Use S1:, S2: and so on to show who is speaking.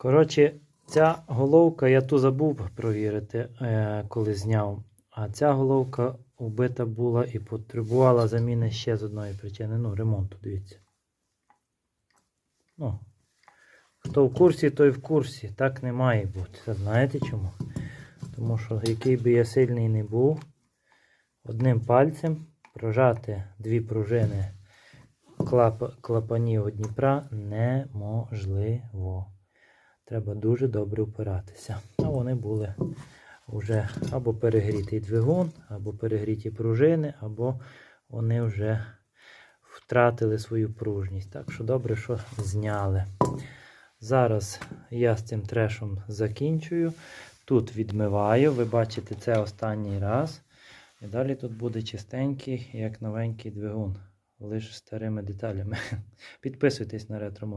S1: Коротше, ця головка, я ту забув провірити, е, коли зняв. А ця головка убита була і потребувала заміни ще з одної причини. Ну, ремонту, дивіться. Ну, хто в курсі, той в курсі. Так не має бути. Знаєте чому? Тому що який би я сильний не був, одним пальцем прожати дві пружини клап, клапанів Дніпра неможливо. Треба дуже добре впиратися. А вони були вже або перегрітий двигун, або перегріті пружини, або вони вже втратили свою пружність. Так що добре, що зняли. Зараз я з цим трешом закінчую. Тут відмиваю. Ви бачите, це останній раз. І далі тут буде чистенький, як новенький двигун. Лише старими деталями. Підписуйтесь на ретро